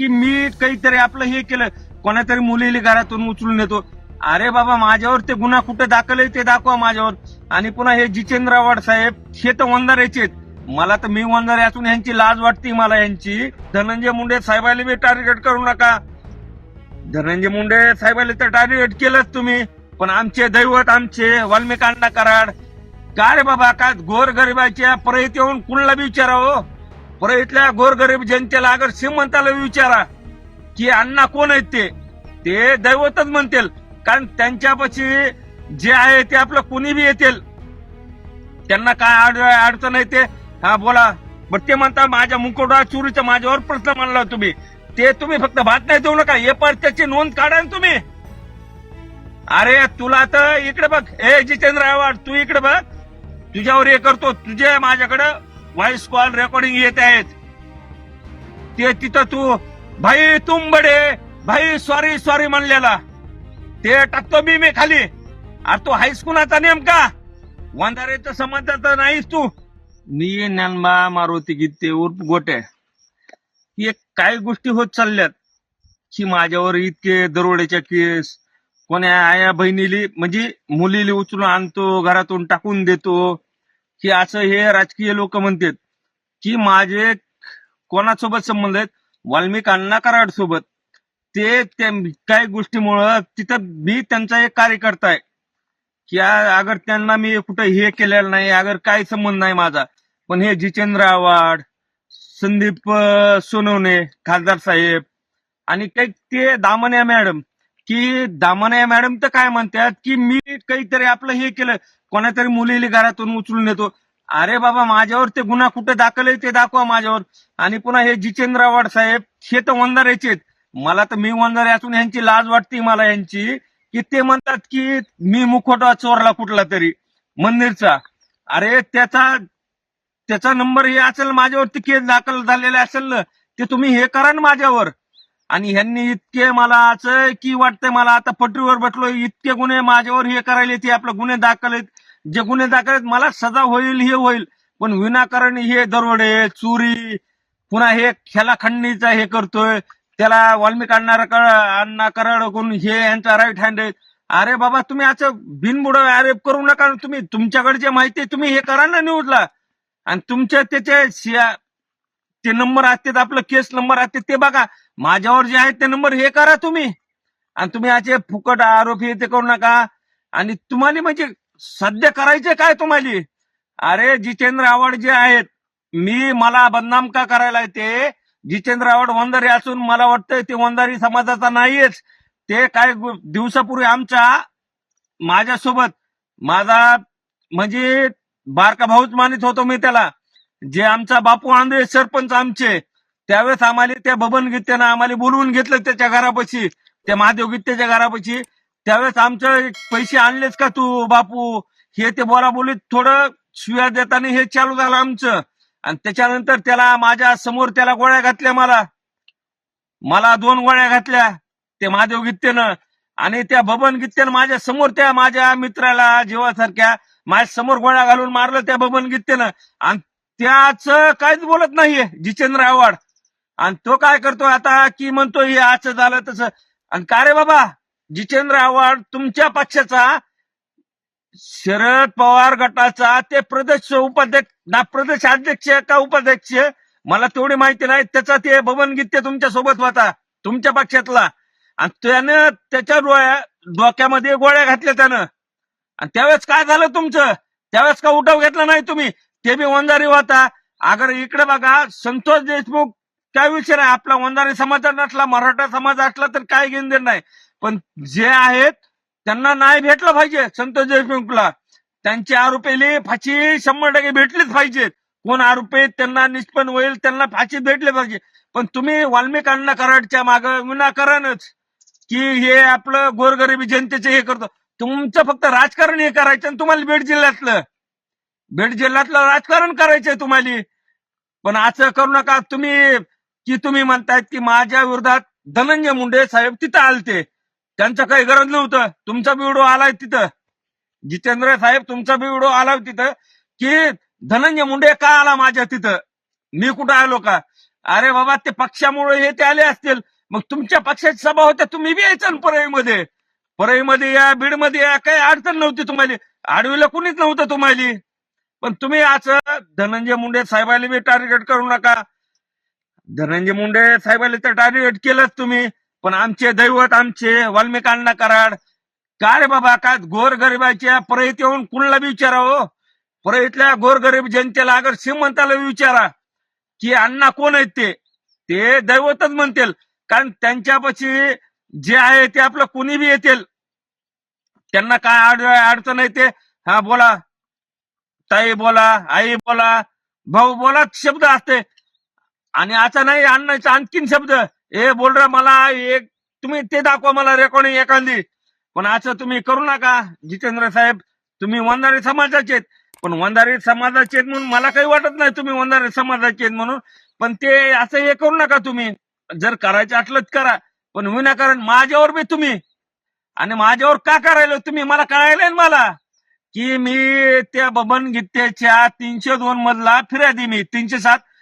की मी काहीतरी आपलं हे केलं. कोणातरी मुलीला घरातून उचलून येतो अरे बाबा माझ्यावर ते गुन्हा कुठे दाखल ते दाखवा माझ्यावर. आणि पुन्हा हे जितेंद्र आव्हाड साहेब हे तर वंजाऱ्याचे मला तर मी वंजारे असून यांची लाज वाटते मला यांची धनंजय मुंडे साहेबाला बी टार्गेट करू नका. धनंजय मुंडे साहेबाला तर टार्गेट केलंच तुम्ही. पण आमचे दैवत आमचे वाल्मिकांना कराड. काय रे बाबा काय गोरगरिबाच्या परत येऊन कुणाला बी विचारा बरं इथल्या गोरगरीब जनतेला अगर श्रीमंताला विचारा की अण्णा कोण आहेत ते? ते दैवतच म्हणतील कारण त्यांच्यापाशी जे आहे ते आपलं कुणी बी येतील. त्यांना काय अड- अडचण आहे ते? हा बोला. बट ते म्हणता माझ्या मुकोटा चुरीचा माझ्यावर प्रश्न मांडला तुम्ही. ते तुम्ही फक्त भात नाही देऊ नका हे पर त्याची नोंद काढा तुम्ही. अरे तुला तर इकडे बघ. ए जितेंद्र आव्हाड तू इकडे बघ. तुझ्यावर हे करतो तुझे माझ्याकडं. व्हॉइस कॉल रेकॉर्डिंग येत आहेत. ते तिथं तू भाई तुंबडे भाई सॉरी सॉरी म्हणलेला. ते टाकतो मी मी खाली. अरे तू हायस्कूलाचा नेमका. वंधारेचा समाजाचा नाहीस तू. मी ज्ञानबा मारुती गीते उर्फ गोटे. हे काही गोष्टी होत चालल्यात? की माझ्यावर इतके दरोड्याच्या केस. कोण्या आया बहिणीली म्हणजे मुलीली उचलून आणतो घरातून टाकून देतो. की असं हे राजकीय लोक म्हणतात की माझे कोणासोबत संबंध आहेत? वाल्मिक अण्णा कराड सोबत ते काही गोष्टीमुळं तिथं मी त्यांचा एक कार्यकर्ता आहे. की अगर त्यांना मी कुठं हे केलेलं नाही अगर काही संबंध नाही माझा. पण हे जितेंद्र आव्हाड संदीप सोनवणे खासदार साहेब आणि काही ते दामन्या मॅडम की दामण्या मॅडम तर काय म्हणतात की मी काहीतरी आपलं हे केलं कोणातरी मुलीला घरातून उचलून येतो अरे बाबा माझ्यावर ते गुन्हा कुठे दाखल आहे ते दाखवा माझ्यावर. आणि पुन्हा हे जितेंद्र आव्हाड साहेब हे तर वंजाऱ्याचे आहेत. मला तर मी वंजारे असून यांची लाज वाटते मला यांची की ते म्हणतात की मी मुखोटा चोरला कुठला तरी मंदिरचा. अरे त्याचा त्याचा नंबर हे असेल माझ्यावरती केस दाखल झालेला असेल ना ते तुम्ही हे करा ना माझ्यावर. आणि ह्यांनी इतके मला असं की वाटतंय मला आता पटरीवर बसलो इतके गुन्हे माझ्यावर हे करायले ते आपले गुन्हे दाखल आहेत. जे गुन्हे दाखल आहेत मला सजा होईल हे होईल. पण विनाकारण हे दरोडे चोरी पुन्हा हे खेला खंडणीचा हे करतोय. त्याला वाल्मिक अण्णा अण्णा कराड हे यांचा राईट हँड आहे. अरे बाबा तुम्ही असं बिनबुड अरे करू नका. तुम्ही तुमच्याकडे जे माहिती आहे तुम्ही हे करा ना न्यूजला आणि तुमच्या त्याचे ते नंबर असतात आपलं केस नंबर असते ते बघा. माझ्यावर जे आहेत ते नंबर हे करा तुम्ही. आणि तुम्ही असे फुकट आरोप हे ते करू नका. आणि तुम्हाला म्हणजे सध्या करायचे काय तुम्हाला? अरे जितेंद्र आव्हाड जे आहेत मी मला बदनाम का करायला ते? जितेंद्र आव्हाड वंधारी असून मला वाटतं ते वंधारी समाजाचा नाहीयेच. ते काय दिवसापूर्वी आमच्या माझ्यासोबत माझा म्हणजे बारका भाऊच मानित होतो मी त्याला. जे आमचा बापू आंधळे सरपंच आमचे त्यावेळेस आम्हाला त्या बबन गीतेनं आम्हाला बोलवून घेतलं त्याच्या घरापाशी त्या महादेव गीतेच्या घरापाशी. त्यावेळेस आमचे पैसे आणलेच का तू बापू? हे ते बोला बोलीत थोडं शिव्या देताना हे चालू झालं आमचं. आणि त्याच्यानंतर त्याला माझ्यासमोर त्याला गोळ्या घातल्या मला. मला दोन गोळ्या घातल्या ते महादेव गीतेनं आणि त्या बबन गीतेनं माझ्यासमोर त्या माझ्या मित्राला जीवासारख्या माझ्यासमोर गोळ्या घालून मारलं त्या बबन गीतेनं आणि त्याच काहीच बोलत नाहीये जितेंद्र आव्हाड. आणि तो काय करतो आता की म्हणतो हे असं झालं तसं. आणि का रे बाबा? जितेंद्र आव्हाड तुमच्या पक्षाचा शरद पवार गटाचा ते प्रदेश उपाध्यक्ष ना प्रदेश अध्यक्ष का उपाध्यक्ष? मला तेवढी माहिती नाही. त्याचा ते बबन गीते तुमच्यासोबत होता तुमच्या पक्षातला. आणि त्यानं त्याच्या डोळ्या डोक्यामध्ये गोळ्या घातल्या त्यानं. आणि त्यावेळेस काय झालं तुमचं? त्यावेळेस का उठाव घेतला नाही तुम्ही? ते बी वंजारी होता. अगर इकडे बघा संतोष देशमुख काय विषय नाही आपला वंजारी समाज नसला मराठा समाज असला तर काय घेऊन देणार नाही. पण जे आहेत त्यांना नाही भेटलं पाहिजे संतोष देशमुखला त्यांचे आरोपीले फाशी शंभर टक्के भेटलीच पाहिजे कोण आरोपी त्यांना निष्पन्न होईल त्यांना फाशी भेटली पाहिजे. पण तुम्ही वाल्मिकांना कराडच्या माग विनाकारणच की हे आपलं गोरगरिबी जनतेचे हे करतो. तुमचं फक्त राजकारण हे करायचं आणि तुम्हाला बीड जिल्ह्यातलं. बीड जिल्ह्यातलं राजकारण करायचंय तुम्हाला. पण असं करू नका तुम्ही की तुम्ही म्हणतायत की माझ्या विरोधात धनंजय मुंडे साहेब तिथं आलते. त्यांचं काही गरज नव्हतं. तुमचा बी व्हिडिओ आलाय तिथं. जितेंद्र साहेब तुमचा बी व्हिडिओ आलाय तिथं की धनंजय मुंडे का आला माझ्या तिथं? मी कुठं आलो का? अरे बाबा ते पक्षामुळे हे ते आले असतील. मग तुमच्या पक्षाची सभा होत्या तुम्ही बी यायचं ना परळीमध्ये. परळीमध्ये या बीडमध्ये या काही अडचण नव्हती तुम्हाला. आडवीला कुणीच नव्हतं तुम्हाला. पण तुम्ही असं धनंजय मुंडे साहेबाला बी टार्गेट करू नका. धनंजय मुंडे साहेबाला तर टार्गेट केलंच तुम्ही. पण आमचे दैवत आमचे वाल्मिकांना अण्णा कराड का रे बाबा का गोरगरिबाच्या परळीत येऊन कुणाला बी विचारा हो? परळीतल्या गोरगरीब जनतेला अगर श्रीमंताला विचारा की अण्णा कोण आहेत ते? ते दैवतच म्हणतील. कारण त्यांच्यापाशी जे आहे ते आपलं कुणी बी येतील. त्यांना काय अडचण येते ते? हा बोला. ताई बोला आई बोला. भाऊ बोला शब्द असते. आणि आता नाही अण्णाचा आणखीन शब्द. ए बोलरा मला एक तुम्ही ते दाखवा मला रेकॉर्डिंग एखादी. पण असं तुम्ही करू नका जितेंद्र साहेब. तुम्ही वंधारी समाजाचे आहेत. पण वंधारी समाजाचे म्हणून मला काही वाटत नाही तुम्ही वंधारी समाजाचे म्हणून. पण ते असं हे करू नका तुम्ही. जर करायचं असलं तर करा. पण विनाकारण माझ्यावर बी तुम्ही. आणि माझ्यावर का करायला? तुम्ही मला कळायला मला. की मी त्या बबन गीतेच्या तीनशे दोन मधला फिर्यादी मी तीनशे सात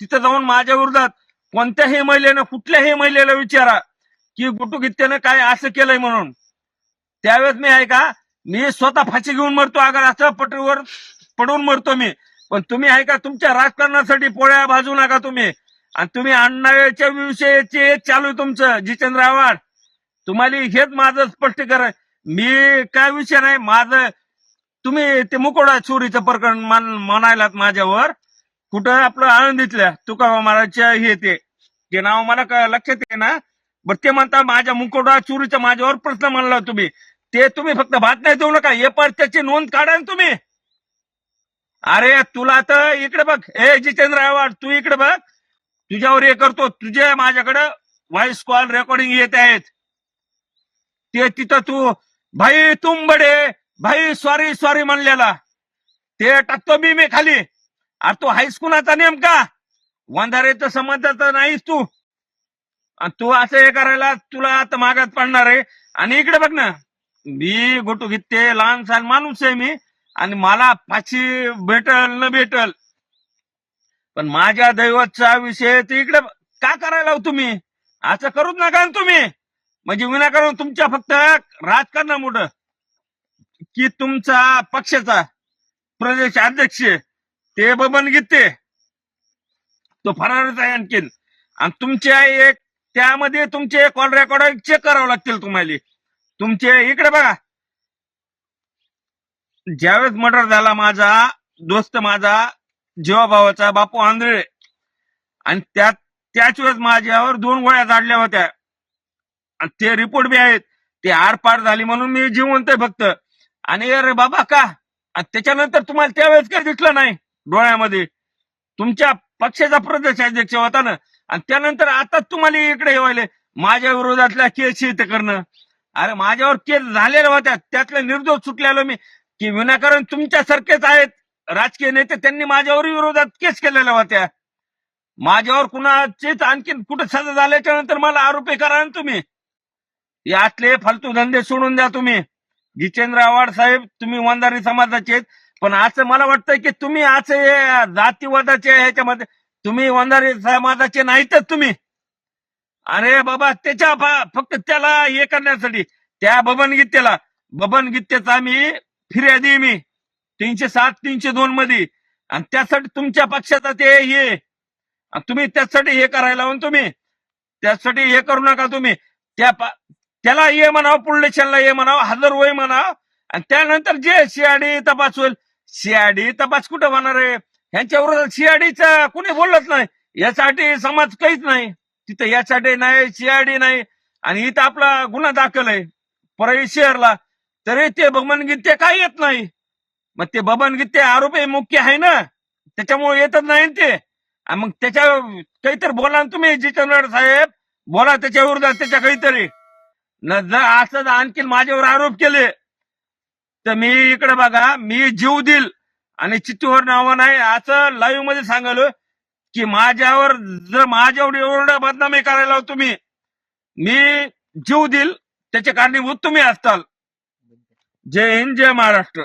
तिथं जाऊन माझ्या विरोधात कोणत्याही महिलेनं कुठल्याही महिलेला विचारा की गुटू काय असं केलंय म्हणून. त्यावेळेस मी आहे का मी स्वतः फाशी घेऊन मरतो अगर असं पटरीवर पडून मरतो मी. पण तुम्ही आहे का तुमच्या राजकारणासाठी पोळ्या भाजू नका तुम्ही. आणि तुम्ही अण्णाच्या विषयाचे चालू आहे तुमचं जितेंद्र आव्हाड. तुम्हाला हेच माझं स्पष्टीकरण. आहे. मी काय विषय नाही माझं तुम्ही ते मुकोडा चोरीचं प्रकरण मान म्हणायलात माझ्यावर. कुठं आपलं आळंदीतल्या तुकाराम महाराजच्या हे ते नाव मला लक्षात आहे ना बरं ते म्हणता माझ्या मुकोडा चोरीचा माझ्यावर प्रश्न मानला तुम्ही. ते तुम्ही फक्त भात नाही देऊ नका. हे पर त्याची नोंद काढा ना तुम्ही. अरे तुला तर इकडे बघ. ए जितेंद्र आव्हाड तू इकडे बघ. तुझ्यावर हे करतो. तुझे माझ्याकडे व्हॉइस कॉल रेकॉर्डिंग येत आहेत. ते तिथं तू भाई तुम बडे भाई सॉरी सॉरी म्हणलेला. ते टाकतो मी मी खाली. अरे तू हायस्कूलाचा नेमका? वंधारेचं संबंधाचा नाहीस तू. तू असं हे करायला तुला आता मागात पडणार आहे. आणि इकडे बघ ना मी गोटू घेते लहान सहान माणूस आहे मी. आणि मला फाशी भेटल न भेटल. पण माझ्या दैवतचा विषय ते इकडे का करायला हो तुम्ही? असं करूच नका तुम्ही. म्हणजे विनाकारण तुमच्या फक्त राजकारणामुळं. की तुमचा पक्षाचा प्रदेश अध्यक्ष ते बबन गीते तो फरारच आहे आणखीन. आणि तुमचे एक त्यामध्ये तुमचे कॉल रेकॉर्ड चेक करावं लागतील तुम्हाला. तुमचे इकडे बघा. ज्यावेळेस मर्डर झाला माझा दोस्त माझा जीवाभावाचा बापू आंधळे. आणि त्यात त्याच वेळेस माझ्यावर दोन गोळ्या झाडल्या होत्या. आणि ते रिपोर्ट बी आहेत. ते आरपार झाली म्हणून मी जिवंत आहे फक्त. आणि अरे बाबा का? आणि त्याच्यानंतर तुम्हाला त्यावेळेस काही दिसलं नाही? डोळ्यामध्ये तुमच्या पक्षाचा प्रदेश अध्यक्ष होता ना आणि त्यानंतर आता तुम्हाला इकडे येवायले माझ्या विरोधातल्या केस ते करणं. अरे माझ्यावर केस झालेल्या होत्या त्यातले निर्दोष सुटलेलो मी की विनाकारण तुमच्यासारखेच आहेत राजकीय नेते त्यांनी माझ्यावर विरोधात केस केलेल्या होत्या. माझ्यावर कुणाचेच आणखीन कुठं सजा झाल्याच्यानंतर मला आरोपी करा ना तुम्ही. यातले फालतू धंदे सोडून द्या तुम्ही. जितेंद्र आव्हाड साहेब तुम्ही वंधारी समाजाचे आहेत. पण आज मला वाटतं की तुम्ही असं हे जातीवादाचे ह्याच्यामध्ये. तुम्ही वंधारी समाजाचे नाहीतच तुम्ही. अरे बाबा त्याच्या फक्त त्याला हे करण्यासाठी त्या बबन गीतेला बबन गीतेचा मी फिर्यादी मी. तीनशे सात तीनशे दोन मध्ये. आणि त्यासाठी तुमच्या पक्षाचा ते हे. तुम्ही त्यासाठी हे करायला लावून तुम्ही. त्यासाठी हे करू नका तुम्ही. त्या त्याला ये म्हणावं पुढलेशनला ये म्हणावं हजर होय म्हणावं. आणि त्यानंतर जे सीआयडी तपास होईल सीआयडी तपास कुठं होणार आहे? ह्यांच्या विरोधात सीआयडीचा कुणी बोललंच नाही. यासाठी समाज काहीच नाही. तिथं यासाठी नाही सीआयडी नाही. आणि इथं आपला गुन्हा दाखल आहे. परळी शहरला. तरी ते बबन गीते काय येत नाही? मग ते बबन आरोपी मुख्य आहे ना? त्याच्यामुळे येतच नाही ते. मग त्याच्या काहीतरी बोला ना तुम्ही जितेंद्र साहेब. बोला त्याच्या विरोधात त्याच्या काहीतरी. न जर असं जर आणखीन माझ्यावर आरोप केले. तर मी इकडे बघा मी जीव देईल आणि चित्तूवर नावं नाही असं लाईव्हमध्ये सांगालो की माझ्यावर जर माझ्यावर एवढं बदनामी करायला तुम्ही मी जीव देईल त्याचे कारणीभूत तुम्ही असताल. जय हिंद जय महाराष्ट्र.